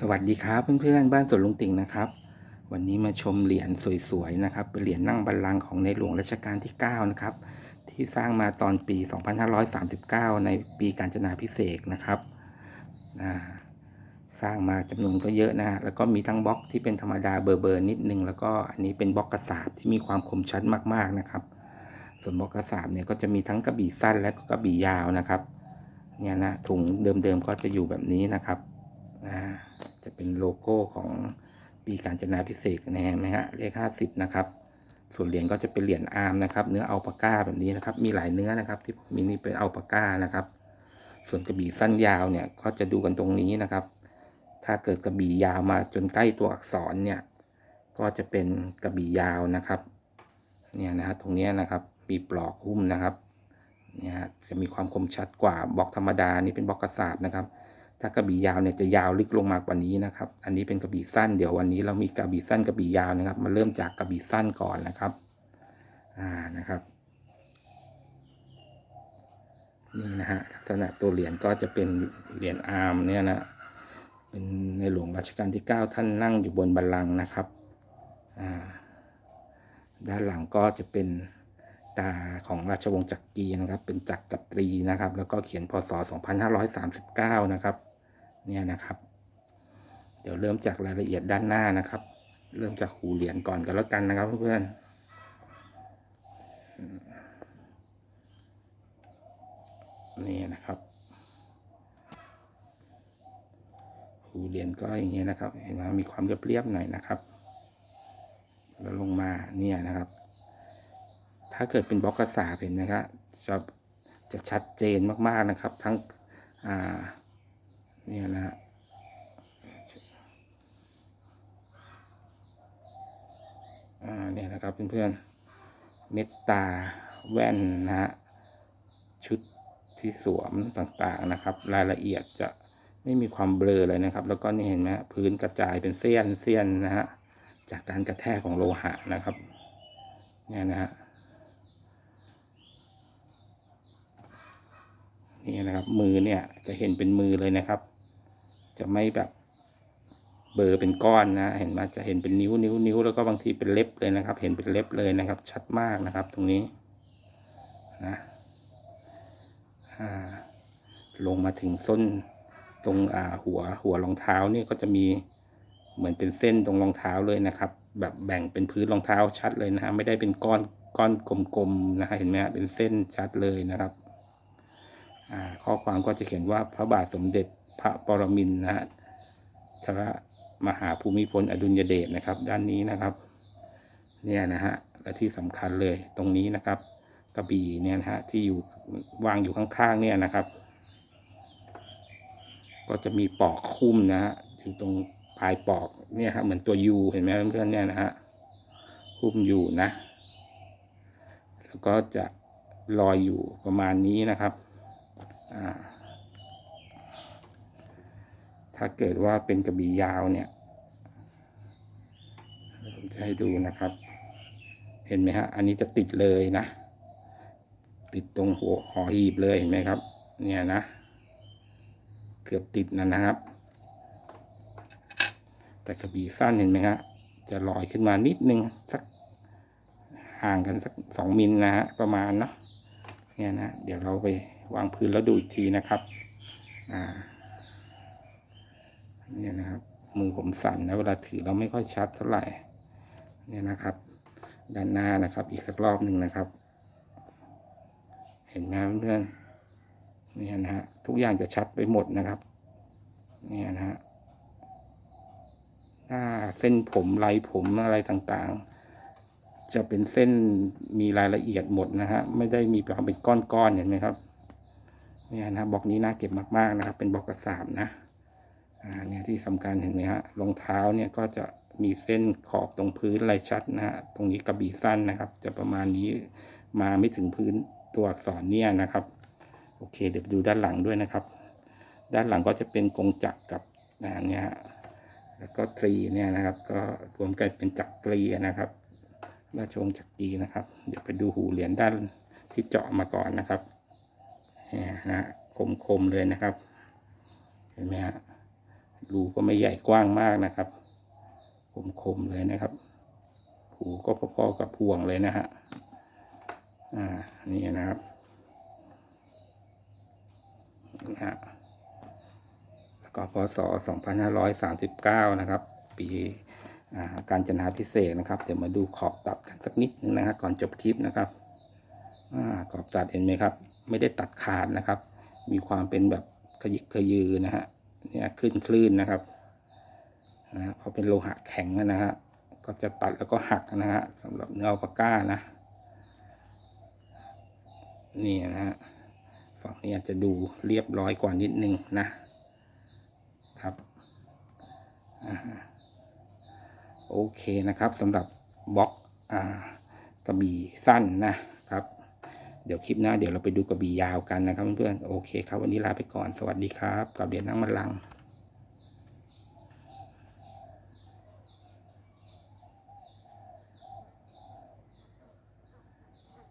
สวัสดีครับเพื่อนๆบ้านสวนลุงติ่งนะครับ วันนี้มาชมเหรียญสวยๆนะครับเป็นเหรียญนั่งบัลลังก์ของในหลวงรัชกาลที่9นะครับที่สร้างมาตอนปี 2539 ในปีการจนาพิเศษนะครับสร้างมาจำนวนก็เยอะนะแล้วก็มีทั้งบล็อกที่เป็นธรรมดาเบอร์เบอร์นิดนึงแล้วก็อันนี้เป็นบล็อกกระสาบที่มีความคมชัดมากๆนะครับ ส่วนบล็อกกระสาบเนี่ยก็จะมีทั้งกระบี่สั้นและก็กระบี่ยาวนะครับเนี่ยนะถุงเดิมๆก็จะอยู่แบบนี้นะครับอ่า จะเป็นโลโก้ของปีการจนาพิเศษนะไหมฮะเลขห้าสิบนะครับ ส่วนเหรียญก็จะเป็นเหรียญอาร์มนะครับ เนื้ออัลปาก้าแบบนี้นะครับ มีหลายเนื้อนะครับ ที่ผมมีนี่เป็นอัลปาก้านะครับ ส่วนกระบี่สั้นยาวเนี่ยก็จะดูกันตรงนี้นะครับ ถ้าเกิดกระบี่ยาวมาจนใกล้ตัวอักษรเนี่ย ก็จะเป็นกระบี่ยาวนะครับ เนี่ยนะฮะตรงนี้นะครับ มีปลอกหุ้มนะครับ เนี่ยจะมีความคมชัดกว่าบล็อกธรรมดา นี่เป็นบล็อกกระสาบนะครับ ถ้ากระบี่ยาวเนี่ยจะยาวลึกลงมากว่านี้นะครับ อันนี้เป็นกระบี่สั้น เดี๋ยววันนี้เรามีกระบี่สั้นกระบี่ยาวนะครับ มาเริ่มจากกระบี่สั้นก่อนนะครับ อ่านะครับ นี่นะฮะลักษณะตัวเหรียญก็จะเป็นเหรียญอาร์มเนี่ยนะ เป็นในหลวงรัชกาลที่ 9 ท่านนั่งอยู่บนบัลลังก์นะครับ อ่า ด้านหลังก็จะเป็นตาของราชวงศ์จักรีนะครับ เป็นจักรกับตรีนะครับ แล้วก็เขียนพศ 2539 นะครับ เนี่ยนะครับ เดี๋ยวเริ่มจากรายละเอียดด้านหน้านะครับ เริ่มจากหูเหรียญก่อนกันแล้วกันนะครับเพื่อนๆนี่นะครับหูเหรียญก็อย่างเงี้ยนะครับ เห็นไหมมีความเรียบๆหน่อยนะครับ แล้วลงมาเนี่ยนะครับ ถ้าเกิดเป็นบล็อกกระสาเห็นนะครับจะจะชัดเจนมากๆนะครับ ทั้งอ่า นี่นะฮะอ่าเนี่ยนะครับเพื่อนๆ เม็ดตาแว่นนะฮะชุดที่สวมต่างๆนะครับ รายละเอียดจะไม่มีความเบลอเลยนะครับ แล้วก็นี่เห็นไหมพื้นกระจายเป็นเสี้ยนเสี้ยนนะฮะจากการกระแทกของโลหะนะครับเนี่ยนะฮะนี่นะครับมือเนี่ยจะเห็นเป็นมือเลยนะครับ จะไม่แบบเบลอเป็นก้อนนะ เห็นไหมจะเห็นเป็นนิ้วนิ้วนิ้วแล้วก็บางทีเป็นเล็บเลยนะครับ เห็นเป็นเล็บเลยนะครับ ชัดมากนะครับ ตรงนี้นะลงมาถึงส้นตรงอ่าหัวหัวรองเท้านี่ก็จะมีเหมือนเป็นเส้นตรงรองเท้าเลยนะครับ แบบแบ่งเป็นพื้นรองเท้าชัดเลยนะฮะไม่ได้เป็นก้อนก้อนกลมๆนะฮะเห็นไหมฮะเป็นเส้นชัดเลยนะครับ อ่า ข้อความก็จะเขียนว่าพระบาทสมเด็จ พระปรมินทรนะฮะพระมหาภูมิพลอดุลยเดชนะครับ ด้านนี้นะครับ เนี่ยนะฮะและที่สำคัญเลยตรงนี้นะครับ กระบี่เนี่ยนะฮะที่อยู่วางอยู่ข้างๆเนี่ยนะครับ ก็จะมีปอกคุ้มนะฮะอยู่ตรงปลายปอกเนี่ยครับเหมือนตัวยูเห็นไหมเพื่อนๆเนี่ยนะฮะคุ้มอยู่นะ แล้วก็จะลอยอยู่ประมาณนี้นะครับ อ่า ถ้าเกิดว่าเป็นกระบี่ยาวเนี่ยผมจะให้ดูนะครับ เห็นไหมฮะ อันนี้จะติดเลยนะ ติดตรงหัวหอหีบเลยเห็นไหมครับ เนี่ยนะ เกือบติดนะนะครับ แต่กระบี่สั้นเห็นไหมฮะ จะลอยขึ้นมานิดนึงสักห่างกันสักสองมิลนะฮะ ประมาณเนาะ เนี่ยนะ เดี๋ยวเราไปวางพื้นแล้วดูอีกทีนะครับ อ่า เนี่ยนะครับ มือผมสั่นนะเวลาถือเราไม่ค่อยชัดเท่าไหร่เนี่ยนะครับ ด้านหน้านะครับ อีกสักรอบหนึ่งนะครับ เห็นไหมเพื่อนเนี่ยนะฮะทุกอย่างจะชัดไปหมดนะครับ เนี่ยนะฮะหน้าเส้นผมลายผมอะไรต่างๆ จะเป็นเส้นมีรายละเอียดหมดนะฮะไม่ได้มีความเป็นก้อนๆเห็นไหมครับเนี่ยนะบล็อกนี้น่าเก็บมากๆนะครับ เป็นบล็อกกระสามนะ เนี่ยที่สำคัญเห็นไหมฮะรองเท้าเนี่ยก็จะมีเส้นขอบตรงพื้นลายชัดนะฮะตรงนี้กระบี่สั้นนะครับ จะประมาณนี้มาไม่ถึงพื้นตัวอักษรเนี่ยนะครับ โอเคเดี๋ยวไปดูด้านหลังด้วยนะครับ ด้านหลังก็จะเป็นกงจักรกับอ่าเนี่ยฮะแล้วก็ตรีเนี่ยนะครับ ก็รวมกันเป็นจักรีนะครับราชวงศ์จักรีนะครับ เดี๋ยวไปดูหูเหรียญด้านที่เจาะมาก่อนนะครับเนี่ยนะคมๆเลยนะครับ เห็นไหมฮะ รูก็ไม่ใหญ่กว้างมากนะครับคมๆเลยนะครับ หูก็พอๆกับพวงเลยนะฮะ อ่า นี่นะครับนะฮะแล้วก็พศ2539 นะครับ ปีการจนาพิเศษนะครับ เดี๋ยวมาดูขอบตัดกันสักนิดนึงนะครับก่อนจบคลิปนะครับอขอบตัดเห็นไหมครับ ไม่ได้ตัดขาดนะครับ มีความเป็นแบบขยิกขยือนะฮะ เนี่ยขึ้นคลื่นนะครับนะเพราะเป็นโลหะแข็งนะฮะก็จะตัดแล้วก็หักนะฮะสำหรับเนื้ออัลปาก้านะนี่นะฮะฝั่งนี้อาจจะดูเรียบร้อยกว่านิดนึงนะครับอโอเคนะครับสำหรับบล็อกอกระบี่สั้นนะ เดี๋ยวคลิปหน้าเดี๋ยวเราไปดูกระบี่ยาวกันนะครับเพื่อนๆโอเคครับวันนี้ลาไปก่อนสวัสดีครับกับเดียนนั่งมันลัง